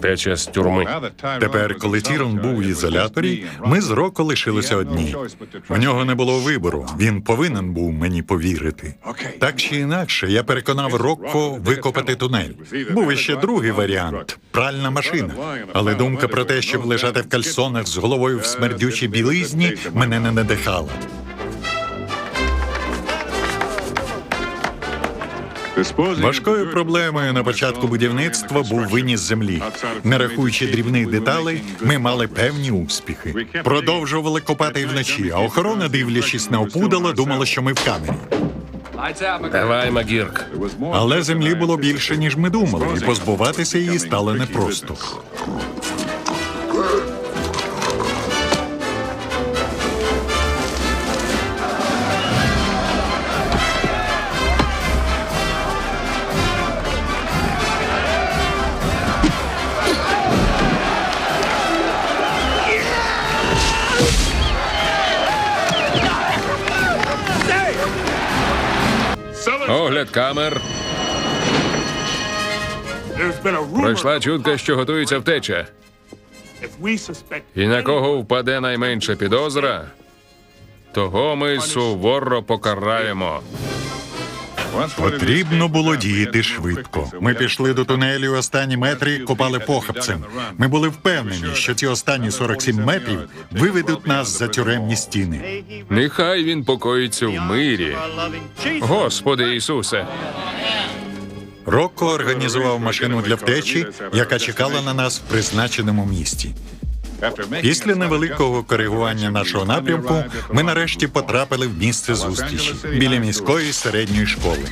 втеча з тюрми. Тепер, коли Тірон був в ізоляторі, ми з Роко лишилися одні. У нього не було вибору. Він повинен був мені повірити. Так чи інакше, я переконав Рокко викопати тунель. Був іще другий варіант пральна машина. Але думка про те, щоб лежати в кальсонах з головою в смердючій білизні, мене не надихала. Важкою проблемою на початку будівництва був виніс землі. Не рахуючи дрібних деталей, ми мали певні успіхи. Продовжували копати і вночі, а охорона, дивлячись на опудало, думала, що ми в камері. Давай, Магірк. Але землі було більше, ніж ми думали, і позбуватися її стало непросто. Огляд камер. Пройшла чутка, що готується втеча. І на кого впаде найменша підозра, того ми суворо покараємо. Потрібно було діяти швидко. Ми пішли до тунелю, останні метри копали похапцем. Ми були впевнені, що ці останні 47 метрів виведуть нас за тюремні стіни. Нехай він покоїться в мирі. Господи Ісусе, Рокко організував машину для втечі, яка чекала на нас в призначеному місті. Після невеликого коригування нашого напрямку ми нарешті потрапили в місце зустрічі біля міської середньої школи.